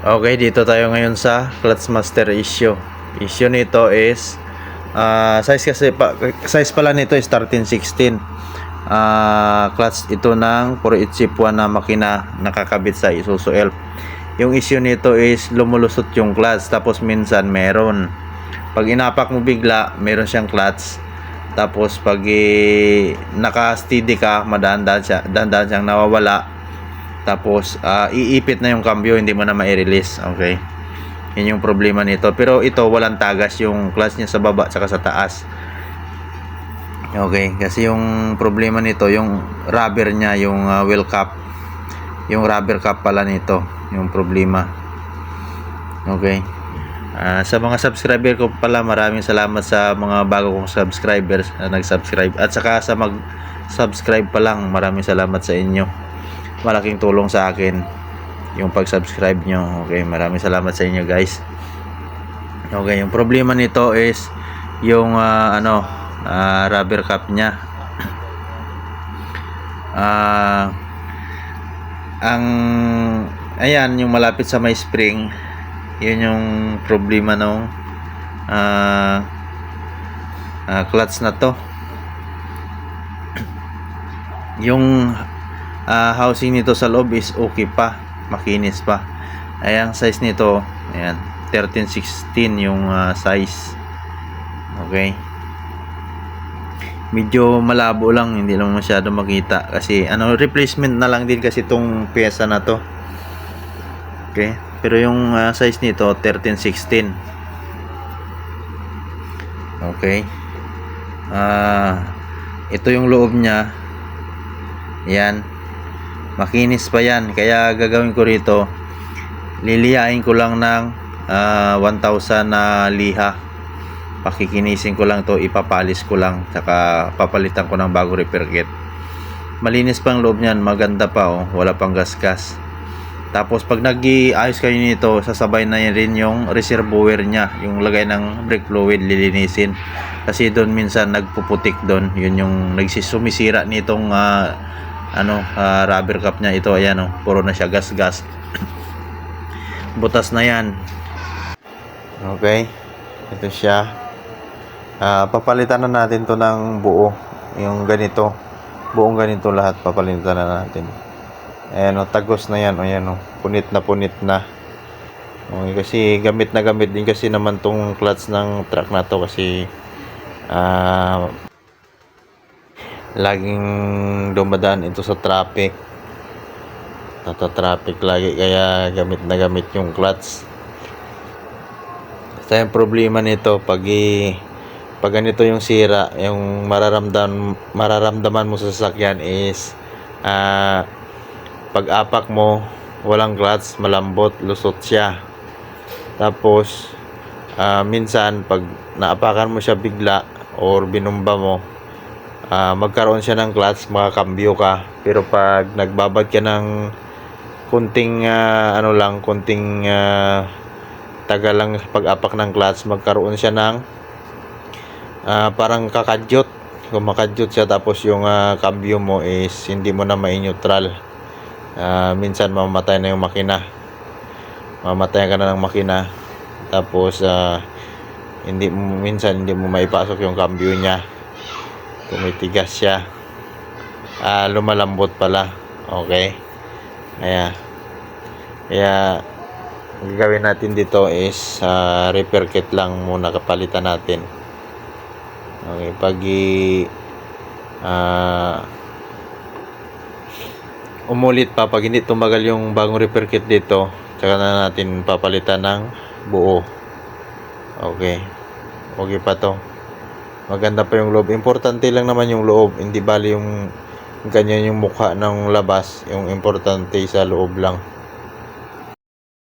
Okay, dito tayo ngayon sa Clutch Master issue. Issue nito is ah, size kasi pa, size pala nito is 1316. Ah, clutch ito ng 4801 na makina nakakabit sa Isuzu Elf. Yung issue nito is lumulusot yung clutch tapos minsan meron. Pag inapak mo bigla, meron siyang clutch. Tapos pag eh, naka-steady ka, madaan-daan siya, dahan-dahan siyang nawawala. Tapos ah, iipit na yung cambio, hindi mo na ma-release. Okay. Yun yung problema nito. Pero ito walang tagas yung clutch niya sa baba at sa taas. Okay, kasi yung problema nito, yung rubber niya, yung ah, wheel cap, yung rubber cap pala nito, yung problema. Okay. Ah, sa mga subscriber ko pala, maraming salamat sa mga bago kong subscribers na nag-subscribe. At saka sa mag-subscribe pa lang, maraming salamat sa inyo. Malaking tulong sa akin yung pag-subscribe nyo. Okay, maraming salamat sa inyo guys. Okay, yung problema nito is yung ah, ano, ah, rubber cap niya. Ah, ang ayan yung malapit sa may spring yun yung problema nung ah, ah, clutch na to yung ah, housing nito sa loob is okay pa makinis pa. Ayan size nito ayan 1316 yung ah, size. Okay. Medyo malabo lang hindi lang masyado makita kasi ano replacement na lang din kasi itong pyesa na to. Okay pero yung ah, size nito 1316 okay. Ah ito yung loob niya. Yan makinis pa yan. Kaya gagawin ko rito lilihain ko lang ng ah, 1,000 na liha. Pakikinisin ko lang to ipapalis ko lang saka papalitan ko ng bago repair kit. Malinis pang loob niyan maganda pa oh. Wala pang gasgas. Tapos pag nag-iayos kayo nito sasabay na rin yung reservoir niya yung lagay ng brake fluid lilinisin. Kasi doon minsan nagpuputik doon yun yung nagsisumisira nitong ah, ano ah, rubber cap niya ito. Ayan oh. Puro na siya gas gas butas na yan. Okay. Ito siya. Ah, papalitan na natin to ng buo. Yung ganito. Buong ganito lahat papalitan na natin. Ayan o tagos na yan. O yan o punit na punit na. Okay, kasi gamit na gamit din kasi naman tong clutch ng truck na to kasi ah laging dumadaan ito sa traffic nata traffic lagi kaya gamit na gamit yung clutch sa yung problema nito pag i- pag ganito yung sira, yung mararamdam mararamdaman mo sa sasakyan is ah pag apak mo, walang clutch, malambot, lusot siya. Tapos ah, minsan pag naapakan mo siya bigla or binumba mo, ah, magkaroon siya ng clutch, makakambyo ka. Pero pag nagbabad ka ng kunting ah, ano lang, kunting ah, tagal lang pag-apak ng clutch, magkaroon siya ng ah, parang kakadyot. Kung makadyot siya tapos yung ah, cambio mo is hindi mo na mai-neutral Ah, minsan mamamatay na yung makina. Mamatay ka na ng makina. Tapos ah, hindi mo minsan hindi mo maipasok yung cambio niya tumitigas siya ah, lumalambot pala okay kaya kaya ang gagawin natin dito is ah, repair kit lang muna kapalitan natin Okay, pag i- ah, umulit pa pag hindi tumagal yung bagong repair kit dito, tsaka na natin papalitan ng buo. Okay. Okay pa to. Maganda pa yung loob. Importante lang naman yung loob, hindi bali yung ganyan yung mukha ng labas, yung importante sa loob lang.